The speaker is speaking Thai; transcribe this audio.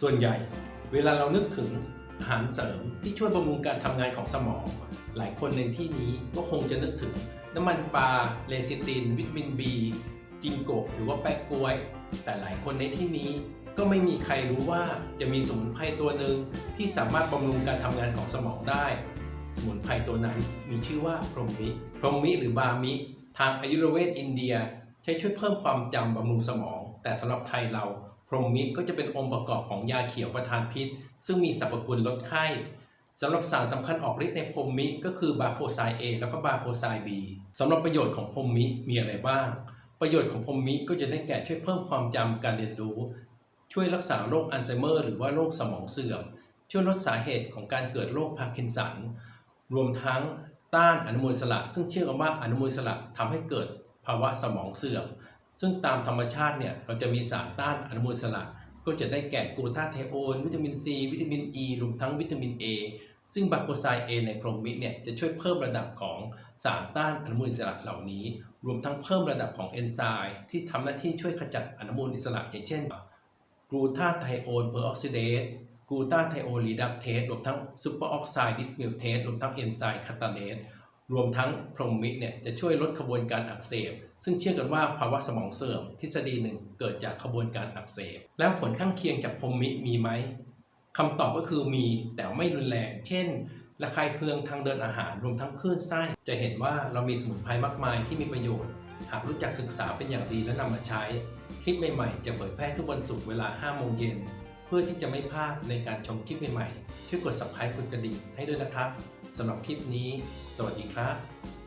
ส่วนใหญ่ เวลาเรานึกถึงอาหารเสริมที่ช่วยบำรุงการทำงานของสมอง หลายคนในที่นี้ก็คงจะนึกถึง น้ำมันปลาเลซิติน วิตามิน B จิงโกะหรือว่าแปะกล้วย แต่หลายคนในที่นี้ก็ไม่มีใครรู้ว่าจะมีสมุนไพรตัวหนึ่งที่สามารถบำรุงการทำงานของสมองได้ สมุนไพรตัวนั้นมีชื่อว่าพรหมิพรหมิหรือบามิ ทางอายุรเวทอินเดีย ใช้ช่วยเพิ่มความจำบำรุงสมอง แต่สำหรับไทยเรา พรหมิก็จะเป็นองค์ประกอบของยาเขียวประทานพิษ ซึ่งมีสรรพคุณลดไข้สำหรับสารสำคัญออกฤทธิ์ในพรหมิก็คือบาโคไซเอแล้วก็บาโคไซบีสำหรับประโยชน์ของพรหมิมีอะไรบ้าง ประโยชน์ของพรหมิก็จะได้แก่ช่วยเพิ่มความจำการเรียนรู้ ช่วยรักษาโรคอัลไซเมอร์ หรือว่าโรคสมองเสื่อม ช่วยลดสาเหตุของการเกิดโรคพาร์กินสัน รวมทั้งต้านอนุมูลสระซึ่งเชื่อกันว่าอนุมูลสระทำให้เกิดภาวะสมองเสื่อม ซึ่งตามธรรมชาติเนี่ยเราจะมีสารต้านอนุมูลอิสระก็จะได้แก่กลูตาเทโอนวิตามินซีวิตามินอ e, ีรวมทั้งวิตามิน A ซึ่งบาโคไซเอในพรหมิเนี่ยจะช่วยเพิ่มระดับของสารต้านอนุมูลอิสระเหล่านี้ รวมทั้งเพิ่มระดับของเอนไซม์ที่ทำหน้าที่ช่วยขจัดอนุมูลอิสระอย่างเช่นกลูตาไทโอนเพอร์ออกซิเดตกลูตาไทโอนรีดักเทสรวมทั้งซูเปอร์ออกไซด์ดิสมิวเทสรวมทั้งเอนไซม์คาตาเลส รวมทั้งพรหมิตรเนี่ยจะช่วยลดขบวนการอักเสบ ซึ่งเชื่อกันว่าภาวะสมองเสื่อมทฤษฎีหนึ่งเกิดจากขบวนการอักเสบ แล้วผลข้างเคียงจากพรหมิมีไหมคำตอบก็คือมีแต่ไม่รุนแรง เช่นระคายเคืองทางเดินอาหารรวมทั้งคลื่นไส้ จะเห็นว่าเรามีสมุนไพรมากมายที่มีประโยชน์ หากรู้จักศึกษาเป็นอย่างดีและนำมาใช้ คลิปใหม่ๆ จะเผยแพร่ทุกวันศุกร์เวลา 5 โมงเย็น เพื่อที่จะไม่พลาดในการชมคลิปใหม่ๆช่วยกด subscribe กดกระดิ่งให้ด้วยนะครับสำหรับคลิปนี้ สวัสดีครับ